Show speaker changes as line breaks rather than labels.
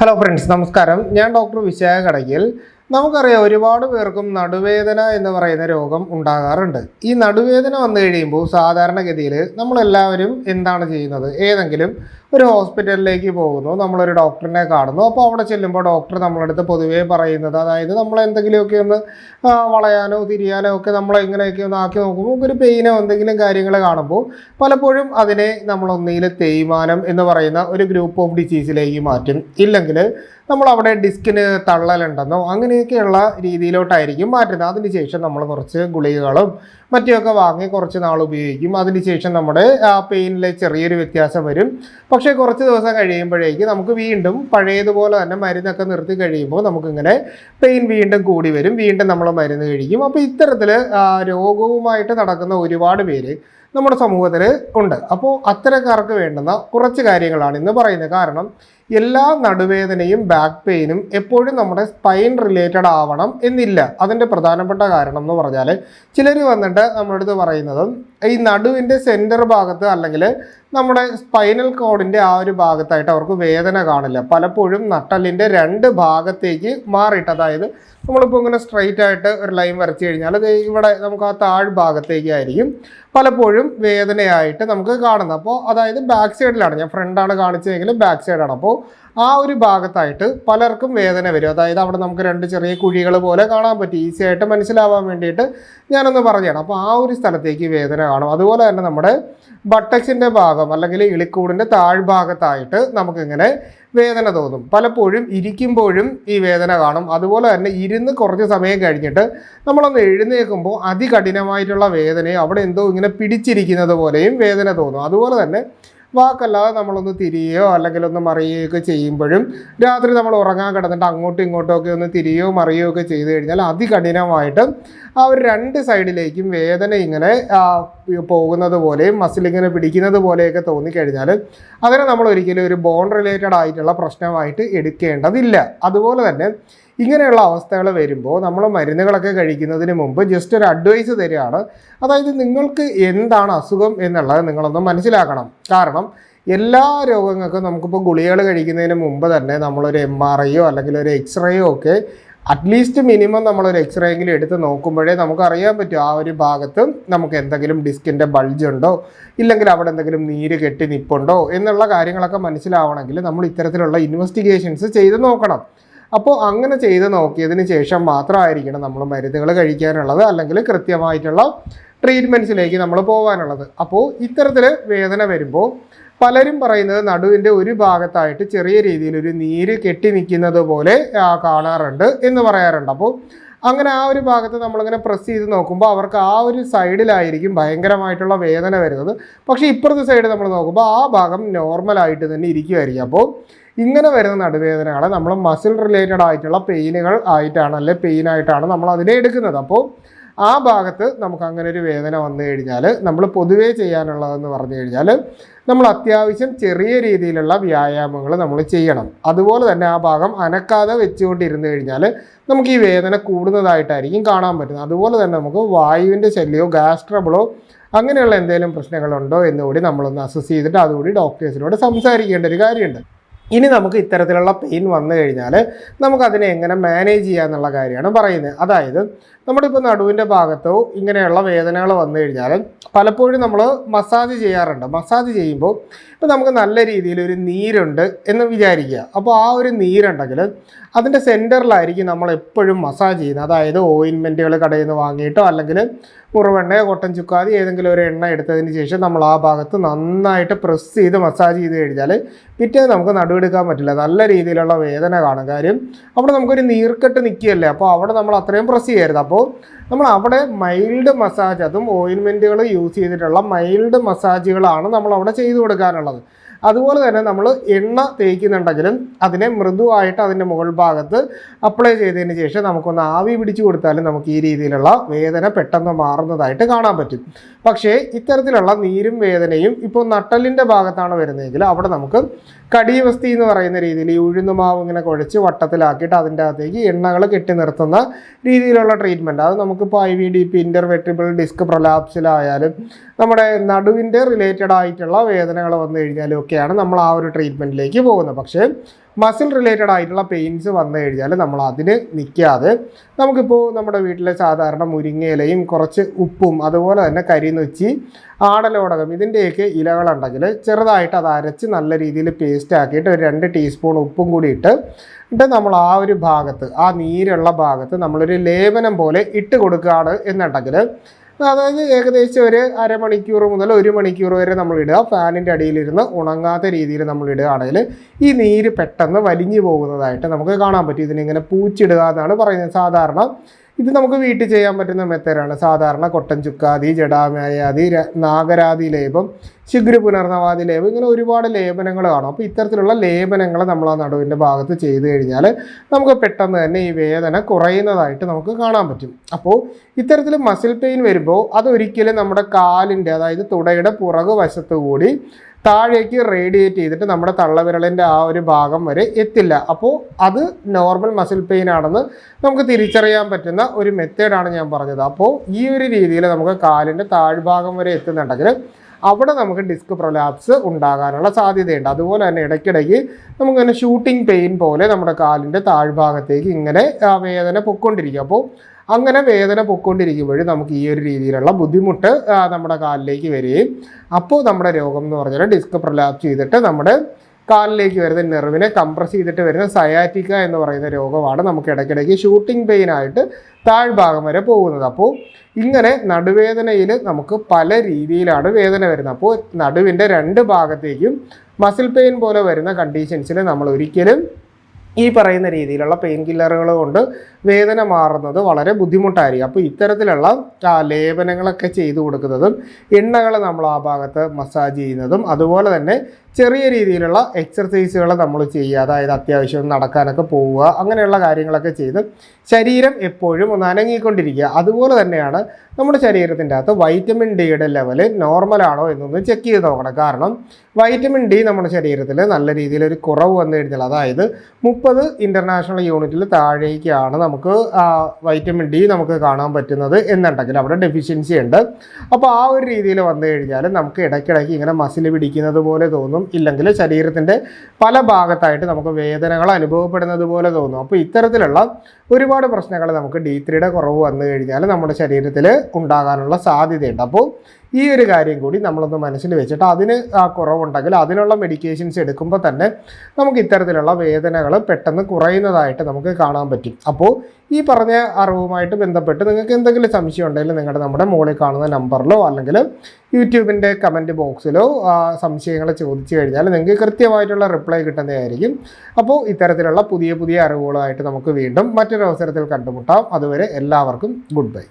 Hello friends നമസ്കാരം. ഞാൻ doctor Vishakha Kadakkal. നമുക്കറിയാം ഒരുപാട് പേർക്കും നടുവേദന എന്ന് പറയുന്ന രോഗം ഉണ്ടാകാറുണ്ട്. ഈ നടുവേദന വന്നു കഴിയുമ്പോൾ സാധാരണഗതിയിൽ നമ്മളെല്ലാവരും എന്താണ് ചെയ്യുന്നത്? ഏതെങ്കിലും ഒരു ഹോസ്പിറ്റലിലേക്ക് പോകുന്നു നമ്മളൊരു ഡോക്ടറിനെ കാണുന്നു. അപ്പോൾ അവിടെ ചെല്ലുമ്പോൾ ഡോക്ടർ നമ്മളടുത്ത് പൊതുവേ പറയുന്നത് അതായത് നമ്മൾ എന്തെങ്കിലുമൊക്കെ ഒന്ന് വളയാനോ തിരിയാനോ ഒക്കെ നമ്മൾ ഇങ്ങനെയൊക്കെ ഒന്ന് ആക്കി നോക്കുമ്പോൾ ഒരു പെയിനോ എന്തെങ്കിലും കാര്യങ്ങൾ കാണുമ്പോൾ പലപ്പോഴും അതിനെ നമ്മൾ ഒന്നിയിൽ തേയ്മാനം എന്ന് പറയുന്ന ഒരു ഗ്രൂപ്പ് ഓഫ് ഡിസീസിലേക്ക് മാറ്റും. ഇല്ലെങ്കിൽ നമ്മൾ അവിടെ ഡിസ്കിന് തള്ളലുണ്ടെന്നോ അങ്ങനെയൊക്കെയുള്ള രീതിയിലോട്ടായിരിക്കും മാറ്റുന്നത്. അതിനുശേഷം നമ്മൾ കുറച്ച് ഗുളികകളും മറ്റുമൊക്കെ വാങ്ങി കുറച്ച് നാൾ ഉപയോഗിക്കും. അതിനുശേഷം നമ്മുടെ ആ പെയിനിലെ ചെറിയൊരു വ്യത്യാസം വരും. പക്ഷേ കുറച്ച് ദിവസം കഴിയുമ്പോഴേക്ക് നമുക്ക് വീണ്ടും പഴയതുപോലെ തന്നെ മരുന്നൊക്കെ നിർത്തി കഴിയുമ്പോൾ നമുക്കിങ്ങനെ പെയിൻ വീണ്ടും കൂടി വരും. വീണ്ടും നമ്മൾ മരുന്ന് കഴിക്കും. അപ്പോൾ ഇത്തരത്തിൽ രോഗവുമായിട്ട് നടക്കുന്ന ഒരുപാട് പേര് നമ്മുടെ സമൂഹത്തിൽ ഉണ്ട്. അപ്പോൾ അത്തരക്കാർക്ക് വേണ്ടുന്ന കുറച്ച് കാര്യങ്ങളാണ് ഇന്ന് പറയുന്നത്. കാരണം എല്ലാ നടുവേദനയും ബാക്ക് പെയിനും എപ്പോഴും നമ്മുടെ സ്പൈൻ റിലേറ്റഡ് ആവണം എന്നില്ല. അതിന്റെ പ്രധാനപ്പെട്ട കാരണം എന്ന് പറഞ്ഞാൽ ചിലർ വന്നിട്ട് നമ്മുടെ പറയുന്നത് ഈ നടുവിന്റെ സെന്റർ ഭാഗത്ത് അല്ലെങ്കിൽ നമ്മുടെ സ്പൈനൽ കോഡിന്റെ ആ ഒരു ഭാഗത്തായിട്ട് അവർക്ക് വേദന കാണില്ല. പലപ്പോഴും നട്ടലിന്റെ രണ്ട് ഭാഗത്തേക്ക് മാറിയിട്ട് അതായത് നമ്മളിപ്പോൾ ഇങ്ങനെ സ്ട്രൈറ്റ് ആയിട്ട് ഒരു ലൈൻ വരച്ച് കഴിഞ്ഞാൽ അത് ഇവിടെ നമുക്ക് ആ താഴ് ഭാഗത്തേക്കായിരിക്കും പലപ്പോഴും വേദനയായിട്ട് നമുക്ക് കാണുന്നത്. അപ്പോൾ അതായത് ബാക്ക് സൈഡിലാണ് ഞാൻ ഫ്രണ്ടാണ് കാണിച്ചതെങ്കിൽ ബാക്ക് സൈഡാണ് അപ്പോൾ ആ ഒരു ഭാഗത്തായിട്ട് പലർക്കും വേദന വരും. അതായത് അവിടെ നമുക്ക് രണ്ട് ചെറിയ കുഴികൾ പോലെ കാണാൻ പറ്റും. ഈസി ആയിട്ട് മനസ്സിലാവാൻ വേണ്ടിയിട്ട് ഞാനൊന്ന് പറഞ്ഞതാണ് അപ്പോൾ ആ ഒരു സ്ഥലത്തേക്ക് വേദന കാണും. അതുപോലെ തന്നെ നമ്മുടെ ബട്ടക്സിന്റെ ഭാഗം അല്ലെങ്കിൽ ഇളിക്കൂടിന്റെ താഴ്ഭാഗത്തായിട്ട് നമുക്കിങ്ങനെ വേദന തോന്നും. പലപ്പോഴും ഇരിക്കുമ്പോഴും ഈ വേദന കാണും. അതുപോലെ തന്നെ ഇരുന്ന് കുറച്ച് സമയം കഴിഞ്ഞിട്ട് നമ്മളൊന്ന് എഴുന്നേൽക്കുമ്പോൾ അതികഠിനമായിട്ടുള്ള വേദനയും അവിടെ എന്തോ ഇങ്ങനെ പിടിച്ചിരിക്കുന്നത് പോലെയും വേദന തോന്നും. അതുപോലെ തന്നെ വാക്കല്ലാതെ നമ്മളൊന്ന് തിരിയോ അല്ലെങ്കിൽ ഒന്ന് മറിയുകയൊക്കെ ചെയ്യുമ്പോഴും രാത്രി നമ്മൾ ഉറങ്ങാൻ കിടന്നിട്ട് അങ്ങോട്ടും ഇങ്ങോട്ടും ഒക്കെ ഒന്ന് തിരിയോ മറിയോ ഒക്കെ ചെയ്ത് കഴിഞ്ഞാൽ അതികഠിനമായിട്ട് ആ ഒരു രണ്ട് സൈഡിലേക്കും വേദന ഇങ്ങനെ പോകുന്നത് പോലെയും മസിൽ ഇങ്ങനെ പിടിക്കുന്നത് പോലെയൊക്കെ തോന്നിക്കഴിഞ്ഞാൽ അതിനെ നമ്മൾ ഒരിക്കലും ഒരു ബോൺ റിലേറ്റഡ് ആയിട്ടുള്ള പ്രശ്നമായിട്ട് എടുക്കേണ്ടതില്ല. അതുപോലെ തന്നെ ഇങ്ങനെയുള്ള അവസ്ഥകൾ വരുമ്പോൾ നമ്മൾ മരുന്നുകളൊക്കെ കഴിക്കുന്നതിന് മുമ്പ് ജസ്റ്റ് ഒരു അഡ്വൈസ് തരികയാണ്. അതായത് നിങ്ങൾക്ക് എന്താണ് അസുഖം എന്നുള്ളത് നിങ്ങളൊന്ന് മനസ്സിലാക്കണം. കാരണം എല്ലാ രോഗങ്ങൾക്കും നമുക്കിപ്പോൾ ഗുളികകൾ കഴിക്കുന്നതിന് മുമ്പ് തന്നെ നമ്മളൊരു എം ആർ ഐയോ അല്ലെങ്കിൽ ഒരു എക്സ്റേയോ ഒക്കെ അറ്റ്ലീസ്റ്റ് മിനിമം നമ്മളൊരു എക്സ്റേ എങ്കിലും എടുത്ത് നോക്കുമ്പോഴേ നമുക്ക് അറിയാൻ പറ്റും ആ ഒരു ഭാഗത്ത് നമുക്ക് എന്തെങ്കിലും ഡിസ്കിന്റെ ബൾജ് ഉണ്ടോ? ഇല്ലെങ്കിൽ അവിടെ എന്തെങ്കിലും നീര് കെട്ടി നിപ്പുണ്ടോ? എന്നുള്ള കാര്യങ്ങളൊക്കെ മനസ്സിലാവണമെങ്കിൽ നമ്മൾ ഇത്തരത്തിലുള്ള ഇൻവെസ്റ്റിഗേഷൻസ് ചെയ്ത് നോക്കണം. അപ്പോൾ അങ്ങനെ ചെയ്ത് നോക്കിയതിന് ശേഷം മാത്രമായിരിക്കണം നമ്മൾ മരുന്നുകൾ കഴിക്കാനുള്ളത് അല്ലെങ്കിൽ കൃത്യമായിട്ടുള്ള ട്രീറ്റ്മെന്റ്സിലേക്ക് നമ്മൾ പോകാനുള്ളത്. അപ്പോൾ ഇത്തരത്തിൽ വേദന വരുമ്പോൾ പലരും പറയുന്നത് നടുവിന്റെ ഒരു ഭാഗത്തായിട്ട് ചെറിയ രീതിയിൽ ഒരു നീര് കെട്ടി നിൽക്കുന്നത് പോലെ കാണാറുണ്ട് എന്ന് പറയാറുണ്ട്. അപ്പോൾ അങ്ങനെ ആ ഒരു ഭാഗത്ത് നമ്മളിങ്ങനെ പ്രസ് ചെയ്ത് നോക്കുമ്പോൾ അവർക്ക് ആ ഒരു സൈഡിലായിരിക്കും ഭയങ്കരമായിട്ടുള്ള വേദന വരുന്നത്. പക്ഷേ ഇപ്പുറത്തെ സൈഡ് നമ്മൾ നോക്കുമ്പോൾ ആ ഭാഗം നോർമലായിട്ട് തന്നെ ഇരിക്കുമായിരിക്കും അപ്പോൾ ഇങ്ങനെ വരുന്ന നടുവേദനകളെ നമ്മൾ മസിൽ റിലേറ്റഡ് ആയിട്ടുള്ള പെയിനുകൾ ആയിട്ടാണ് അല്ലെ പെയിനായിട്ടാണ് നമ്മൾ അതിനെ എടുക്കുന്നത്. അപ്പോൾ ആ ഭാഗത്ത് നമുക്ക് അങ്ങനെ ഒരു വേദന വന്നു കഴിഞ്ഞാൽ നമ്മൾ പൊതുവേ ചെയ്യാനുള്ളതെന്ന് പറഞ്ഞു കഴിഞ്ഞാൽ നമ്മൾ അത്യാവശ്യം ചെറിയ രീതിയിലുള്ള വ്യായാമങ്ങൾ നമ്മൾ ചെയ്യണം. അതുപോലെ തന്നെ ആ ഭാഗം അനക്കാതെ വെച്ചുകൊണ്ടിരുന്നു കഴിഞ്ഞാൽ നമുക്ക് ഈ വേദന കൂടുന്നതായിട്ടായിരിക്കും കാണാൻ പറ്റുന്നത്. അതുപോലെ തന്നെ നമുക്ക് വായുവിന്റെ ശല്യമോ ഗ്യാസ് ട്രബിളോ അങ്ങനെയുള്ള എന്തെങ്കിലും പ്രശ്നങ്ങളുണ്ടോ എന്നുകൂടി നമ്മളൊന്ന് അസസ് ചെയ്തിട്ട് അതുകൂടി ഡോക്ടേഴ്സിനോട് സംസാരിക്കേണ്ട ഒരു കാര്യമുണ്ട്. ഇനി നമുക്ക് ഇത്തരത്തിലുള്ള പെയിൻ വന്നു കഴിഞ്ഞാൽ നമുക്കതിനെ എങ്ങനെ മാനേജ് ചെയ്യാന്നുള്ള കാര്യമാണ് പറയുന്നത്. അതായത് നമ്മുടെ നടുവിന്റെ ഭാഗത്തോ ഇങ്ങനെയുള്ള വേദനകൾ വന്നു കഴിഞ്ഞാൽ പലപ്പോഴും നമ്മൾ മസാജ് ചെയ്യാറുണ്ട്. മസാജ് ചെയ്യുമ്പോൾ ഇപ്പോൾ നമുക്ക് നല്ല രീതിയിൽ ഒരു നീരുണ്ട് എന്ന് വിചാരിക്കുക. അപ്പോൾ ആ ഒരു നീരുണ്ടെങ്കിൽ അതിന്റെ സെന്ററിലായിരിക്കും നമ്മൾ എപ്പോഴും മസാജ് ചെയ്യുന്നത്. അതായത് ഓയിൻമെന്റുകൾ കടയിൽ നിന്ന് വാങ്ങിയിട്ടോ അല്ലെങ്കിൽ മുറിവെണ്ണയോ കൊട്ടൻ ചുക്കാതി ഏതെങ്കിലും ഒരു എണ്ണ എടുത്തതിന് ശേഷം നമ്മൾ ആ ഭാഗത്ത് നന്നായിട്ട് പ്രസ് ചെയ്ത് മസാജ് ചെയ്ത് കഴിഞ്ഞാൽ പിറ്റേ നമുക്ക് നടുവെടുക്കാൻ പറ്റില്ല. നല്ല രീതിയിലുള്ള വേദന കാണും. കാര്യം അവിടെ നമുക്കൊരു നീർക്കെട്ട് നിൽക്കുകയല്ലേ? അപ്പോൾ അവിടെ നമ്മൾ അത്രയും പ്രസ് ചെയ്യരുത്. അപ്പോൾ നമ്മൾ അവിടെ മൈൽഡ് മസാജ് അതും ഓയിൻമെന്റുകൾ യൂസ് ചെയ്തിട്ടുള്ള മൈൽഡ് മസാജുകളാണ് നമ്മൾ അവിടെ ചെയ്തു കൊടുക്കാനുള്ളത്. അതുപോലെ തന്നെ നമ്മൾ എണ്ണ തേക്കുന്നുണ്ടെങ്കിലും അതിനെ മൃദുവായിട്ട് അതിന്റെ മുകൾ ഭാഗത്ത് അപ്ലൈ ചെയ്തതിന് ശേഷം നമുക്കൊന്ന് ആവി പിടിച്ചു കൊടുത്താലും നമുക്ക് ഈ രീതിയിലുള്ള വേദന പെട്ടെന്ന് മാറുന്നതായിട്ട് കാണാൻ പറ്റും. പക്ഷേ ഇത്തരത്തിലുള്ള നീരും വേദനയും ഇപ്പോൾ നട്ടലിന്റെ ഭാഗത്താണ് വരുന്നതെങ്കിൽ അവിടെ നമുക്ക് കടിയവസ്തി എന്ന് പറയുന്ന രീതിയിൽ ഈ ഉഴുന്നുമാവ് ഇങ്ങനെ കുഴച്ച് വട്ടത്തിലാക്കിയിട്ട് അതിന്റെ അകത്തേക്ക് എണ്ണകൾ കെട്ടി നിർത്തുന്ന രീതിയിലുള്ള ട്രീറ്റ്മെന്റ് അത് നമുക്കിപ്പോൾ I V D P intervertebral disc പ്രൊലാപ്സിലായാലും നമ്മുടെ നടുവിന്റെ റിലേറ്റഡ് ആയിട്ടുള്ള വേദനകൾ വന്നു കഴിഞ്ഞാലും ഒക്കെയാണ് നമ്മൾ ആ ഒരു ട്രീറ്റ്മെന്റിലേക്ക് പോകുന്നത്. പക്ഷേ മസിൽ റിലേറ്റഡ് ആയിട്ടുള്ള പെയിൻസ് വന്നു കഴിഞ്ഞാൽ നമ്മൾ അതിന് നിൽക്കാതെ നമുക്കിപ്പോൾ നമ്മുടെ വീട്ടിലെ സാധാരണ മുരിങ്ങയിലയും കുറച്ച് ഉപ്പും അതുപോലെ തന്നെ കരിനുച്ചി ആടലോടകം ഇതിന്റെയൊക്കെ ഇലകളുണ്ടെങ്കിൽ ചെറുതായിട്ട് അത് അരച്ച് നല്ല രീതിയിൽ പേസ്റ്റ് ആക്കിയിട്ട് ഒരു രണ്ട് ടീസ്പൂൺ ഉപ്പും കൂടി ഇട്ട് എന്നിട്ട് നമ്മൾ ആ ഒരു ഭാഗത്ത് ആ നീരുള്ള ഭാഗത്ത് നമ്മളൊരു ലേപനം പോലെ ഇട്ട് കൊടുക്കുകയാണ് എന്നുണ്ടെങ്കിൽ അതായത് ഏകദേശം ഒരു അരമണിക്കൂർ മുതൽ ഒരു മണിക്കൂർ വരെ നമ്മൾ ഇടുക. ഫാനിന്റെ അടിയിലിരുന്ന് ഉണങ്ങാത്ത രീതിയിൽ നമ്മൾ ഇടുകയാണെങ്കിൽ ഈ നീര് പെട്ടെന്ന് വലിഞ്ഞു പോകുന്നതായിട്ട് നമുക്ക് കാണാൻ പറ്റും. ഇതിനിങ്ങനെ പൂച്ചിടുക എന്നാണ് പറയുന്നത്. സാധാരണ ഇത് നമുക്ക് വീട്ടിൽ ചെയ്യാൻ പറ്റുന്ന മെത്തേഡാണ്. സാധാരണ കൊട്ടൻ ചുക്കാതി ജഡാമയാതി നാഗരാതി ലേപം ശിഗ്ര പുനർനവാതി ലേപം ഇങ്ങനെ ഒരുപാട് ലേപനങ്ങൾ കാണും. അപ്പോൾ ഇത്തരത്തിലുള്ള ലേപനങ്ങൾ നമ്മൾ ആ നടുവിന്റെ ഭാഗത്ത് ചെയ്തു കഴിഞ്ഞാൽ നമുക്ക് പെട്ടെന്ന് തന്നെ ഈ വേദന കുറയുന്നതായിട്ട് നമുക്ക് കാണാൻ പറ്റും. അപ്പോൾ ഇത്തരത്തിൽ മസിൽ പെയിൻ വരുമ്പോൾ അതൊരിക്കലും നമ്മുടെ കാലിന്റെ അതായത് തുടയുടെ പുറകു വശത്തു കൂടി താഴേക്ക് റേഡിയേറ്റ് ചെയ്തിട്ട് നമ്മുടെ തള്ളവിരലിന്റെ ആ ഒരു ഭാഗം വരെ എത്തില്ല. അപ്പോൾ അത് നോർമൽ മസിൽ പെയിൻ ആണെന്ന് നമുക്ക് തിരിച്ചറിയാൻ പറ്റുന്ന ഒരു മെത്തേഡാണ് ഞാൻ പറഞ്ഞത്. അപ്പോൾ ഈ ഒരു രീതിയിൽ നമുക്ക് കാലിന്റെ താഴ്ഭാഗം വരെ എത്തുന്നുണ്ടെങ്കിൽ അവിടെ നമുക്ക് ഡിസ്ക് പ്രൊലാപ്സ് ഉണ്ടാകാനുള്ള സാധ്യതയുണ്ട്. അതുപോലെ തന്നെ ഇടയ്ക്കിടയ്ക്ക് നമുക്കിങ്ങനെ ഷൂട്ടിംഗ് പെയിൻ പോലെ നമ്മുടെ കാലിന്റെ താഴ്ഭാഗത്തേക്ക് ഇങ്ങനെ വേദന പൊക്കൊണ്ടിരിക്കും അപ്പോൾ അങ്ങനെ വേദന പൊക്കൊണ്ടിരിക്കുമ്പോഴും നമുക്ക് ഈ ഒരു രീതിയിലുള്ള ബുദ്ധിമുട്ട് നമ്മുടെ കാലിലേക്ക് വരികയും അപ്പോൾ നമ്മുടെ രോഗം എന്ന് പറഞ്ഞാൽ ഡിസ്ക് പ്രലാപ്സ് ചെയ്തിട്ട് നമ്മുടെ കാലിലേക്ക് വരുന്ന നെർവിനെ കംപ്രസ് ചെയ്തിട്ട് വരുന്ന സയാറ്റിക്ക എന്ന് പറയുന്ന രോഗമാണ് നമുക്ക് ഇടയ്ക്കിടയ്ക്ക് ഷൂട്ടിംഗ് പെയിൻ ആയിട്ട് താഴ്ഭാഗം വരെ പോകുന്നത്. അപ്പോൾ ഇങ്ങനെ നടുവേദനയിൽ നമുക്ക് പല രീതിയിലാണ് വേദന വരുന്നത്. അപ്പോൾ നടുവിന്റെ രണ്ട് ഭാഗത്തേക്കും മസിൽ പെയിൻ പോലെ വരുന്ന കണ്ടീഷൻസിൽ നമ്മൾ ഒരിക്കലും ഈ പറയുന്ന രീതിയിലുള്ള പെയിൻ കില്ലറുകൾ കൊണ്ട് വേദന മാറുന്നത് വളരെ ബുദ്ധിമുട്ടായിരിക്കും. അപ്പോൾ ഇത്തരത്തിലുള്ള ലേപനങ്ങളൊക്കെ ചെയ്തു കൊടുക്കുന്നതും എണ്ണകൾ നമ്മൾ ആ ഭാഗത്ത് മസാജ് ചെയ്യുന്നതും അതുപോലെ തന്നെ ചെറിയ രീതിയിലുള്ള എക്സർസൈസുകൾ നമ്മൾ ചെയ്യുക. അതായത് അത്യാവശ്യം നടക്കാനൊക്കെ പോവുക. അങ്ങനെയുള്ള കാര്യങ്ങളൊക്കെ ചെയ്ത് ശരീരം എപ്പോഴും ഒന്ന് അനങ്ങിക്കൊണ്ടിരിക്കുക. അതുപോലെ തന്നെയാണ് നമ്മുടെ ശരീരത്തിന്റെ അകത്ത് വൈറ്റമിൻ ഡിയുടെ ലെവൽ നോർമലാണോ എന്നൊന്ന് ചെക്ക് ചെയ്ത് നോക്കണം. കാരണം വൈറ്റമിൻ ഡി നമ്മുടെ ശരീരത്തിൽ നല്ല രീതിയിൽ ഒരു കുറവ് വന്നു കഴിഞ്ഞാൽ അതായത് മുപ്പത് ഇന്റർനാഷണൽ യൂണിറ്റിൽ താഴേക്കാണ് നമുക്ക് വൈറ്റമിൻ ഡി നമുക്ക് കാണാൻ പറ്റുന്നത് എന്നുണ്ടെങ്കിൽ അവിടെ ഡെഫിഷ്യൻസി ഉണ്ട്. അപ്പോൾ ആ ഒരു രീതിയിൽ വന്നു കഴിഞ്ഞാൽ നമുക്ക് ഇടയ്ക്കിടയ്ക്ക് ഇങ്ങനെ മസിൽ പിടിക്കുന്നത് പോലെ തോന്നും. ഇല്ലെങ്കിൽ ശരീരത്തിന്റെ പല ഭാഗത്തായിട്ട് നമുക്ക് വേദനകൾ അനുഭവപ്പെടുന്നത് പോലെ തോന്നും. അപ്പോൾ ഇത്തരത്തിലുള്ള ഒരുപാട് പ്രശ്നങ്ങൾ നമുക്ക് ഡി ത്രീയുടെ കുറവ് വന്നു കഴിഞ്ഞാൽ നമ്മുടെ ശരീരത്തിൽ ഉണ്ടാകാനുള്ള സാധ്യതയുണ്ട്. അപ്പോൾ ഈ ഒരു കാര്യം കൂടി നമ്മളൊന്ന് മനസ്സിൽ വെച്ചിട്ട് അതിന് ആ കുറവുണ്ടെങ്കിൽ അതിനുള്ള മെഡിക്കേഷൻസ് എടുക്കുമ്പോൾ തന്നെ നമുക്ക് ഇത്തരത്തിലുള്ള വേദനകൾ പെട്ടെന്ന് കുറയുന്നതായിട്ട് നമുക്ക് കാണാൻ പറ്റും. അപ്പോൾ ഈ പറഞ്ഞ അറിവുമായിട്ട് ബന്ധപ്പെട്ട് നിങ്ങൾക്ക് എന്തെങ്കിലും സംശയം ഉണ്ടെങ്കിൽ നിങ്ങളുടെ നമ്മുടെ മുകളിൽ കാണുന്ന നമ്പറിലോ അല്ലെങ്കിൽ യൂട്യൂബിന്റെ കമന്റ് ബോക്സിലോ സംശയങ്ങൾ ചോദിച്ചു കഴിഞ്ഞാൽ നിങ്ങൾക്ക് കൃത്യമായിട്ടുള്ള റിപ്ലൈ കിട്ടുന്നതായിരിക്കും. അപ്പോൾ ഇത്തരത്തിലുള്ള പുതിയ പുതിയ അറിവുകളുമായിട്ട് നമുക്ക് വീണ്ടും മറ്റൊരു അവസരത്തിൽ കണ്ടുമുട്ടാം. അതുവരെ എല്ലാവർക്കും ഗുഡ് ബൈ